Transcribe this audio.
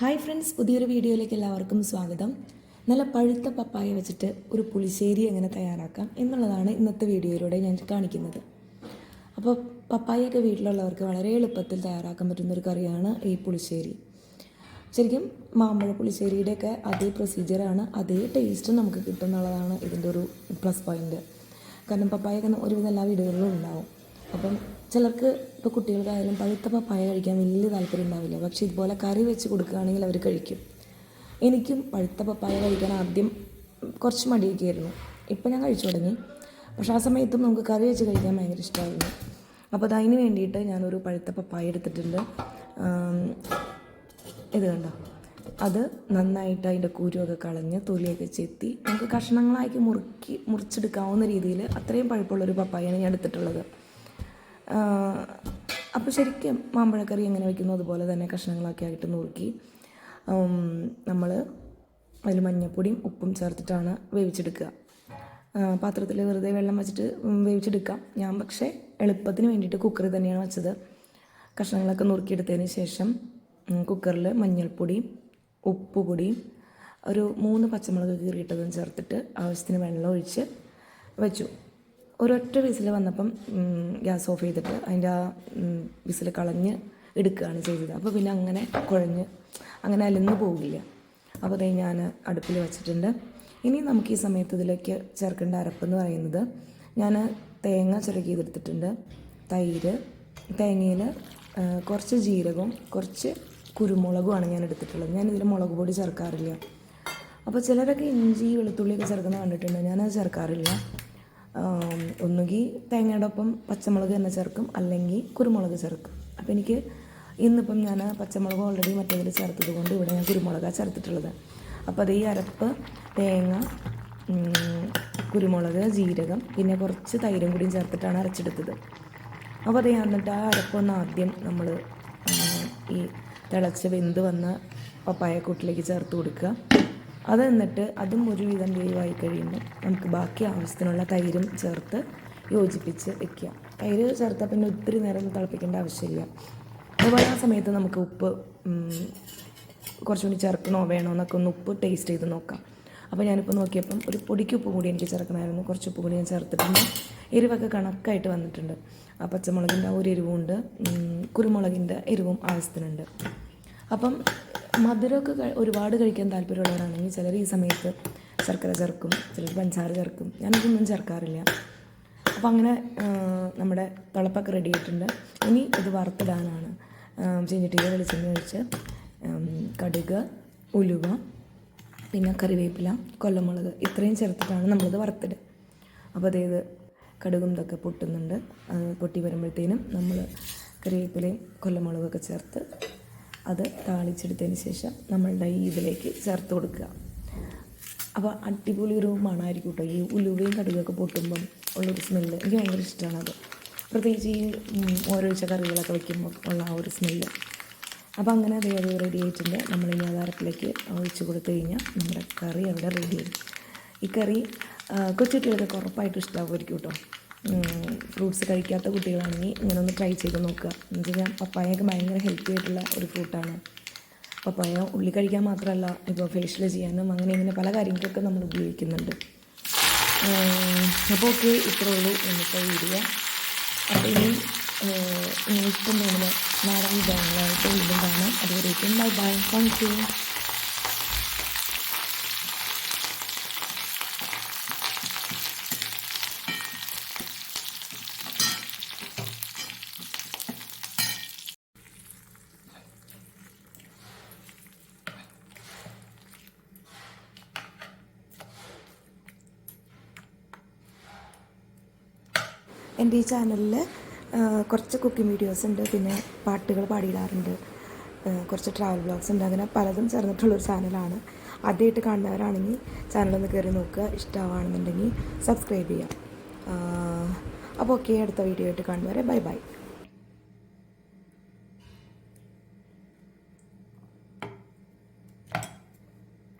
Hi friends പുതിയൊരു വീഡിയോയിലേക്ക് എല്ലാവർക്കും സ്വാഗതം. നല്ല പഴുത്ത പപ്പായ വെച്ചിട്ട് ഒരു പുളിശ്ശേരി എങ്ങനെ തയ്യാറാക്കാം എന്നുള്ളതാണ് ഇന്നത്തെ വീഡിയോയിലൂടെ ഞാൻ കാണിക്കുന്നത്. അപ്പോൾ പപ്പായൊക്കെ വീട്ടിലുള്ളവർക്ക് വളരെ എളുപ്പത്തിൽ തയ്യാറാക്കാൻ പറ്റുന്ന ഒരു കറിയാണ് ഈ പുളിശ്ശേരി. ശരിക്കും മാമ്പഴ പുളിശ്ശേരിയുടെയൊക്കെ അതേ പ്രൊസീജിയറാണ് അതേ ടേസ്റ്റ് നമുക്ക് കിട്ടുന്നുള്ളതാണ് ഇതിന്റെ ഒരു പ്ലസ് പോയിന്റ് കാരണം പപ്പായൊക്കെ ഒരുവിധം എല്ലാ വീടുകളിലും ഉണ്ടാവും. അപ്പം ചിലർക്ക് ഇപ്പോൾ കുട്ടികൾക്കായാലും പഴുത്ത പപ്പായ കഴിക്കാൻ വലിയ താല്പര്യം ഉണ്ടാവില്ല. പക്ഷെ ഇതുപോലെ കറി വെച്ച് കൊടുക്കുകയാണെങ്കിൽ അവർ കഴിക്കും. എനിക്കും പഴുത്ത പപ്പായ കഴിക്കാൻ ആദ്യം കുറച്ച് മടിയൊക്കെയായിരുന്നു. ഇപ്പം ഞാൻ കഴിച്ചു തുടങ്ങി. പക്ഷേ ആ സമയത്തും നമുക്ക് കറി വെച്ച് കഴിക്കാൻ ഭയങ്കര ഇഷ്ടമായിരുന്നു. അപ്പോൾ അതിന് വേണ്ടിയിട്ട് ഞാനൊരു പഴുത്ത പപ്പായ എടുത്തിട്ടുണ്ട്. ഇത് കണ്ടോ? അത് നന്നായിട്ട് അതിന്റെ കുരുവൊക്കെ കളഞ്ഞ് തൊലിയൊക്കെ ചെത്തി നമുക്ക് കഷ്ണങ്ങളാക്കി മുറുക്കി മുറിച്ചെടുക്കാവുന്ന രീതിയിൽ അത്രയും പഴുപ്പുള്ളൊരു പപ്പായാണ് ഞാൻ എടുത്തിട്ടുള്ളത്. അപ്പോൾ ശരിക്കും മാമ്പഴക്കറി എങ്ങനെ വയ്ക്കുന്നു അതുപോലെ തന്നെ കഷ്ണങ്ങളൊക്കെ ആയിട്ട് നുറുക്കി. നമ്മൾ അതിൽ മഞ്ഞൾപ്പൊടിയും ഉപ്പും ചേർത്തിട്ടാണ് വേവിച്ചെടുക്കുക. പാത്രത്തിൽ വെറുതെ വെള്ളം വെച്ചിട്ട് വേവിച്ചെടുക്കാം ഞാൻ പക്ഷേ എളുപ്പത്തിന് വേണ്ടിയിട്ട് കുക്കറിൽ തന്നെയാണ് വെച്ചത്. കഷ്ണങ്ങളൊക്കെ നുറുക്കിയെടുത്തതിന് ശേഷം കുക്കറിൽ മഞ്ഞൾപ്പൊടിയും ഉപ്പുപൊടിയും ഒരു മൂന്ന് പച്ചമുളക് കീറിയിട്ടതും ചേർത്തിട്ട് ആവശ്യത്തിന് വെള്ളം ഒഴിച്ച് വെച്ചു. ഒരൊറ്റ വിസിൽ വന്നപ്പം ഗ്യാസ് ഓഫ് ചെയ്തിട്ട് അതിന്റെ ആ വിസിൽ കളഞ്ഞ് എടുക്കുകയാണ് ചെയ്തത്. അപ്പോൾ പിന്നെ അങ്ങനെ കുഴഞ്ഞ് അങ്ങനെ അലിന്ന് പോവില്ല അപ്പോൾ അതേ ഞാൻ അടുപ്പിൽ വെച്ചിട്ടുണ്ട്. ഇനി നമുക്ക് ഈ സമയത്ത് ഇതിലേക്ക് ചേർക്കേണ്ട അരപ്പെന്ന് പറയുന്നത് ഞാൻ തേങ്ങ ചിരകി ചെയ്തെടുത്തിട്ടുണ്ട് തൈര് തേങ്ങയിൽ കുറച്ച് ജീരകവും കുറച്ച് കുരുമുളകുമാണ് ഞാൻ എടുത്തിട്ടുള്ളത്. ഞാൻ ഇതിൽ മുളക് പൊടി ചേർക്കാറില്ല. അപ്പോൾ ചിലരൊക്കെ ഇഞ്ചി വെളുത്തുള്ളിയൊക്കെ ചേർക്കുന്നത് കണ്ടിട്ടുണ്ട്. ഞാനത് ചേർക്കാറില്ല. ഒന്നുകിൽ തേങ്ങയുടെ ഒപ്പം പച്ചമുളക് തന്നെ ചേർക്കും അല്ലെങ്കിൽ കുരുമുളക് ചേർക്കും. അപ്പോൾ എനിക്ക് ഇന്നിപ്പം ഞാൻ പച്ചമുളക് ഓൾറെഡി മറ്റേതിൽ ചേർത്തത് കൊണ്ട് ഇവിടെ ഞാൻ കുരുമുളകാണ് ചേർത്തിട്ടുള്ളത്. അപ്പോൾ അത് ഈ അരപ്പ് തേങ്ങ കുരുമുളക് ജീരകം പിന്നെ കുറച്ച് തൈരും കൂടിയും ചേർത്തിട്ടാണ് അരച്ചെടുത്തത്. അപ്പോൾ അത് ഞാൻ എന്നിട്ട് ആ അരപ്പൊന്ന് ആദ്യം നമ്മൾ ഈ തിളച്ച് വെന്ത് വന്ന പപ്പായക്കൂട്ടിലേക്ക് ചേർത്ത് കൊടുക്കുക. അത് എന്നിട്ട് അതും ഒരു ഒരുവിധം വേവായി കഴിയുമ്പോൾ നമുക്ക് ബാക്കി ആവശ്യത്തിനുള്ള തൈരും ചേർത്ത് യോജിപ്പിച്ച് വെക്കുക. തൈര് ചേർത്താൽ പിന്നെ ഒത്തിരി നേരം തിളപ്പിക്കേണ്ട ആവശ്യമില്ല. അതുപോലെ ആ സമയത്ത് നമുക്ക് ഉപ്പ് കുറച്ചുകൂടി ചേർക്കണോ വേണോ എന്നൊക്കെ ഒന്ന് ഉപ്പ് ടേസ്റ്റ് ചെയ്ത് നോക്കാം. അപ്പോൾ ഞാനിപ്പോൾ നോക്കിയപ്പം ഒരു പൊടിക്ക് ഉപ്പ് കൂടി എനിക്ക് ചേർക്കണമായിരുന്നു. കുറച്ച് ഉപ്പ് കൂടി ഞാൻ ചേർത്തിട്ടുണ്ട്. എരിവൊക്കെ കണക്കായിട്ട് വന്നിട്ടുണ്ട്. ആ പച്ചമുളകിന്റെ ആ ഒരു എരിവുണ്ട്. കുരുമുളകിന്റെ എരിവും ആവശ്യത്തിനുണ്ട്. അപ്പം മധുരമൊക്കെ ഒരുപാട് കഴിക്കാൻ താല്പര്യമുള്ളവരാണെങ്കിൽ ചിലർ ഈ സമയത്ത് ശർക്കര ചേർക്കും ചിലർ പഞ്ചസാര ചേർക്കും. ഞാനിതൊന്നും ചേർക്കാറില്ല. അപ്പോൾ അങ്ങനെ നമ്മുടെ തിളപ്പൊക്കെ റെഡി ആയിട്ടുണ്ട്. ഇനി ഇത് വറുത്തിടാനാണ്. ചെഞ്ഞിട്ടിയിൽ വെളിച്ചെണ്ണ ഒഴിച്ച് കടുക് ഉലുവ പിന്നെ കറിവേപ്പില കൊല്ലമുളക് ഇത്രയും ചേർത്തിട്ടാണ് നമ്മളിത് വറുത്തിടുക. അപ്പോൾ അതായത് കടുകും ഇതൊക്കെ പൊട്ടുന്നുണ്ട്. അത് പൊട്ടി വരുമ്പോഴത്തേനും നമ്മൾ കറിവേപ്പിലയും കൊല്ലമുളകൊക്കെ ചേർത്ത് അത് താളിച്ചെടുത്തതിന് ശേഷം നമ്മളുടെ ഈ ഇതിലേക്ക് ചേർത്ത് കൊടുക്കുക. അപ്പോൾ അടിപൊളി ഒരു മണമായിരിക്കും കേട്ടോ. ഈ ഉലുവയും കടുകൊക്കെ പൊട്ടുമ്പം ഉള്ളൊരു സ്മെല്ല് എനിക്ക് ഭയങ്കര ഇഷ്ടമാണ് അത്. പ്രത്യേകിച്ച് ഈ ഓരോ ഓരോഴിച്ച കറികളൊക്കെ വയ്ക്കുമ്പോൾ ഉള്ള ആ ഒരു സ്മെല്ല് അപ്പോൾ അങ്ങനെ അതേ അത് റെഡി ആയിട്ടുണ്ട്. നമ്മൾ ഈ ആധാരത്തിലേക്ക് ഒഴിച്ച് കൊടുത്തു കഴിഞ്ഞാൽ നമ്മുടെ കറി അവിടെ റെഡി ആയി ഈ കറി കൊച്ചുകുട്ടികൾക്ക് ഉറപ്പായിട്ടും ഇഷ്ടമാകുമായിരിക്കും കേട്ടോ. ഫ്രൂട്ട്സ് കഴിക്കാത്ത കുട്ടികളാണെങ്കിൽ ഇങ്ങനെ ഒന്ന് ട്രൈ ചെയ്ത് നോക്കുക. എന്ന് വെച്ചാൽ പപ്പായൊക്കെ ഭയങ്കര ഹെൽത്തി ആയിട്ടുള്ള ഒരു ഫ്രൂട്ടാണ് പപ്പായ ഉള്ളി കഴിക്കാൻ മാത്രമല്ല ഇപ്പോൾ ഫേഷ്യൽ ചെയ്യാനും അങ്ങനെ ഇങ്ങനെ പല കാര്യങ്ങൾക്കൊക്കെ നമ്മൾ ഉപയോഗിക്കുന്നുണ്ട്. അപ്പോൾ ഓക്കെ ഇത്രേ ഉള്ളൂ ഇന്നത്തെ വീഡിയോ അപ്പോൾ ഇനി ഇങ്ങനെ ഇഷ്ടം തോന്നുന്ന നാടൻ വിഭവങ്ങളായിട്ട് വീണ്ടും കാണാം. അതുവരേക്കും ബൈ ബൈ താങ്ക് യു എന്റെ ഈ ചാനലിൽ കുറച്ച് കുക്കിംഗ് വീഡിയോസ് ഉണ്ട് പിന്നെ പാട്ടുകൾ പാടിയിടാറുണ്ട് കുറച്ച് ട്രാവൽ ബ്ലോഗ്സ് ഉണ്ട് അങ്ങനെ പലതും ചേർന്നിട്ടുള്ളൊരു ചാനലാണ്. ആദ്യമായിട്ട് കാണുന്നവരാണെങ്കിൽ ചാനലൊന്ന് കയറി നോക്കുക ഇഷ്ടമാണെന്നുണ്ടെങ്കിൽ സബ്സ്ക്രൈബ് ചെയ്യാം അപ്പോൾ ഓക്കെ അടുത്ത വീഡിയോ ആയിട്ട് കാണുന്നവരെ ബൈ ബൈ